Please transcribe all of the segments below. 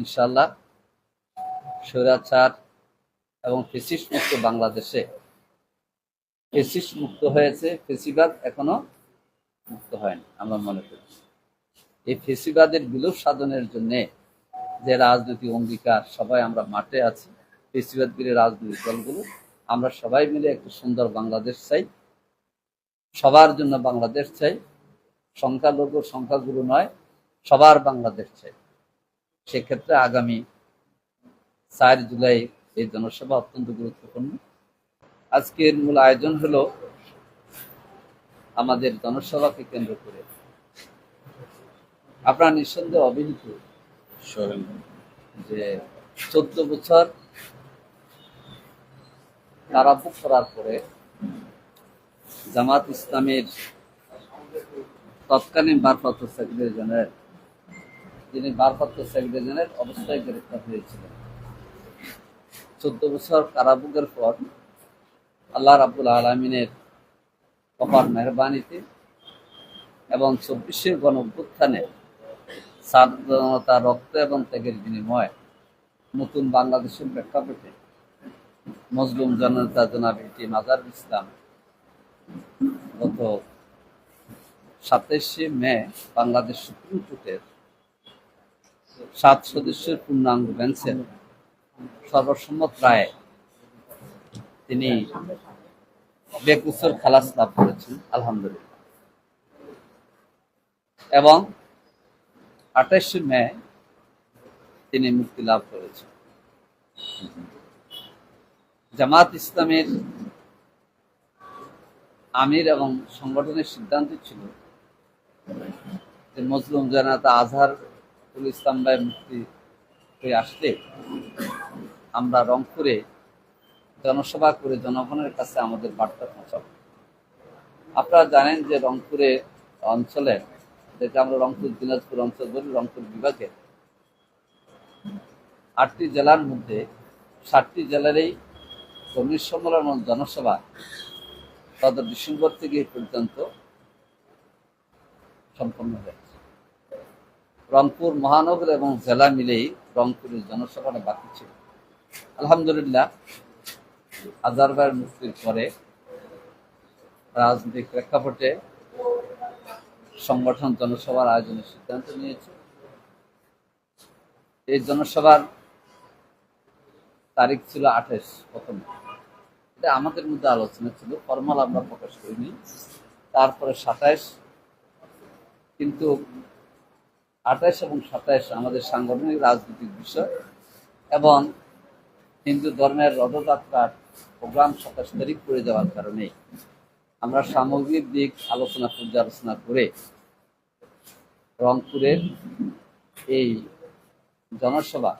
ইনশাল্লাহ স্বৈরাচার এবং ফেসিস মুক্ত বাংলাদেশে। ফেসিস মুক্ত হয়েছে, ফেসিবাদ এখনও মুক্ত হয়নি, আমরা মনে করি এই ফেসিবাদের বিলোপ সাধনের জন্য যে রাজনৈতিক অঙ্গীকার, সবাই আমরা মাঠে আছি, ফেসিবাদ বিলে রাজনৈতিক দলগুলো, আমরা সবাই মিলে একটা সুন্দর বাংলাদেশ চাই। সবার জন্য বাংলাদেশ চাই। সংখ্যালঘু, সংখ্যাগুরু নয়, সবার বাংলাদেশ চাই। সেক্ষেত্রে আগামী চার জুলাই এই জনসভা অত্যন্ত গুরুত্বপূর্ণ। আজকের মূল আয়োজন হলো আমাদের জনসভাকে কেন্দ্র করে। আপনারা নিঃসন্দেহে অবহিত যে চোদ্দ বছর কারাভোগ করার পরে জামাত ইসলামের তৎকালীন ভারপ্রাপ্ত সেক্রেটারি জেনারেল যিনি ভারপ্রাপ্ত সেক্রেটারি জেনারেল অবস্থায় গ্রেপ্তার হয়েছিলেন। চোদ্দ বছর কারাভোগের পর আল্লাহ রাবুল আলমিনের অপার মেহরবানিতে এবং চব্বিশের গণ অভ্যুত্থানে সাধারণতা রক্ত এবং ত্যাগের বিনিময়ে নতুন বাংলাদেশের প্রেক্ষাপটে মজলুম জনতা জনাব এটি মাজার ইসলাম গত সাতাইশে মে বাংলাদেশ সুপ্রিম কোর্টের সাত সদস্যের পূর্ণাঙ্গ বেঞ্চের সর্বসম্মত রায়ে তিনি বেকুসর খালাস লাভ করেছেন, আলহামদুলিল্লাহ। এবং আঠাশে মে তিনি মুক্তি লাভ করেছেন। জামাত ইসলামের আমির এবং সংগঠনের সিদ্ধান্ত ছিল যে মজলুম জানাতা আজহার ইসলাম ভাই মুক্তি হয়ে আসলে আমরা রংপুরে জনসভা করে জনগণের কাছে আমাদের বার্তা পৌঁছাব। আপনারা জানেন যে রংপুরে অঞ্চলে যেটা আমরা রংপুর, দিনাজপুর অঞ্চল বলি, রংপুর বিভাগে আটটি জেলার মধ্যে ষাটটি জেলারই কর্মী সম্মেলন এবং জনসভা গত ডিসেম্বর থেকে পর্যন্ত সম্পন্ন হয়েছে। রংপুর মহানগর এবং জেলা মিলেই রংপুরের জনসভাটা বাকি ছিল। আলহামদুলিল্লাহ আজারবার মুক্তির পরে রাজনৈতিক প্রেক্ষাপটে সংগঠন জনসভার আয়োজনের সিদ্ধান্ত নিয়েছে। এই জনসভার তারিখ ছিল আঠাশ প্রথম। এটা আমাদের মধ্যে আলোচনা ছিল, ফর্মাল আমরা প্রকাশ করিনি। তারপরে সাতাইশ কিন্তু আঠাইশ এবং সাতাইশ আমাদের সাংগঠনিক রাজনৈতিক বিষয় এবং হিন্দু ধর্মের রথযাত্রার প্রোগ্রাম সাতাশ তারিখ করে যাওয়ার কারণে আমরা সামগ্রিক দিক আলোচনা পর্যালোচনা করে রংপুরের এই জনসভা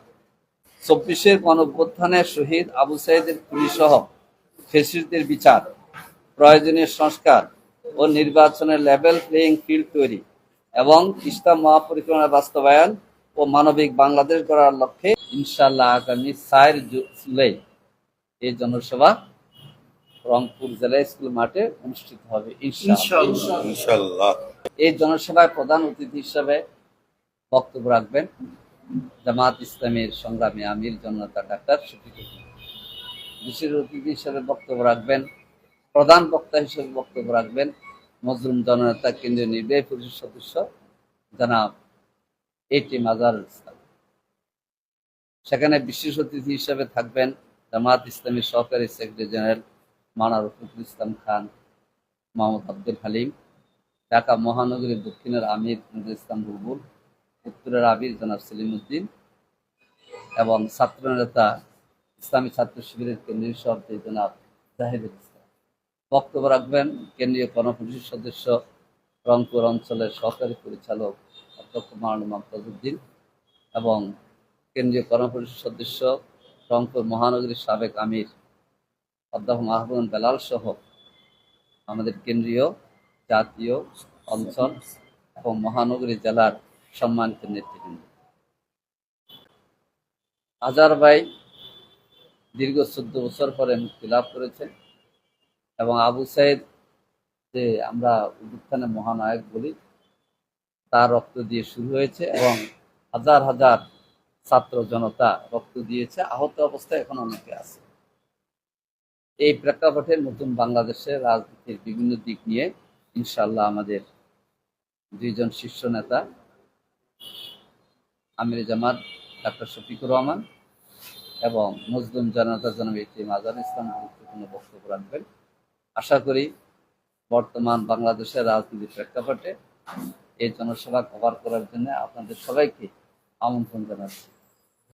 চব্বিশের গণভ্যুত্থানের শহীদ আবু সাইদের সহ ফেসিলিটির বিচার, প্রয়োজনীয় সংস্কার ও নির্বাচনের লেভেল প্লেয়িং ফিল্ড তৈরি। এবং ইসলাম মহাপরিকল্পনা বাস্তবায়ন ও মানবিক বাংলাদেশ গড়ার লক্ষ্যে ইনশাল্লাহ আগামী চার জুলাই এই জনসভা রংপুর জেলা স্কুল মাঠে অনুষ্ঠিত হবে ইনশাল্লাহ এই জনসভায় প্রধান অতিথি হিসাবে বক্তব্য রাখবেন জামাত ইসলামের সংগ্রামী আমির জনতা ডাক্তার শফিকুল বিশেষ অতিথি হিসেবে বক্তব্য রাখবেন প্রধান বক্তা হিসেবে বক্তব্য রাখবেন মজলুম জননেতা কেন্দ্রীয় নির্বাহী পরিষদ সদস্য জনাব এটি মাজারুল ইসলাম। সেখানে বিশেষ অতিথি হিসেবে থাকবেন জামাত ইসলামী সহকারী সেক্রেটারি জেনারেল মানা রফিকুল ইসলাম খান, মোহাম্মদ আব্দুল হালিম, ঢাকা মহানগরীর দক্ষিণের আমির নজরুল ইসলাম বুলবুল, উত্তরের আমির জনাব সেলিম উদ্দিন এবং ছাত্র নেতা, ইসলামী ছাত্র শিবিরের কেন্দ্রীয় সভাপতি জনাব জাহিদুল ইসলাম বক্তব্য রাখবেন কেন্দ্রীয় গণপরিষদ সদস্য রংপুর অঞ্চলের সহকারী পরিচালক অধ্যক্ষ মারানুর মমতাজউদ্দিন এবং কেন্দ্রীয় গণপরিষদ সদস্য রংপুর মহানগরীর সাবেক আমির অধ্যাপক মাহবুব বেলাল সহ আমাদের কেন্দ্রীয় জাতীয় অঞ্চল এবং মহানগরী জেলার সম্মানিত নেতৃবৃন্দ। আজার ভাই দীর্ঘ চোদ্দ বছর পরে মুক্তি লাভ করেছেন। এবং আবু সাইদ যে আমরা উত্থানে মহানায়ক বলি, তার রক্ত দিয়ে শুরু হয়েছে এবং হাজার হাজার ছাত্র জনতা রক্ত দিয়েছে। আহত অবস্থায় এখন অনেকে আছে। এই প্রেক্ষাপটে নতুন বাংলাদেশের রাজনীতির বিভিন্ন দিক নিয়ে ইনশাল্লাহ আমাদের দুইজন শীর্ষ নেতা, আমির জামাত, ডাক্তার শফিকুর রহমান এবং মজলুম জনতা জনমিত্রী মাজার ইসলাম গুরুত্বপূর্ণ বক্তব্য রাখবেন। আশা করি বর্তমান বাংলাদেশের রাজনীতির প্রেক্ষাপটে এই জনসভা কভার করার জন্য আপনাদের সবাইকে আমন্ত্রণ জানাচ্ছি।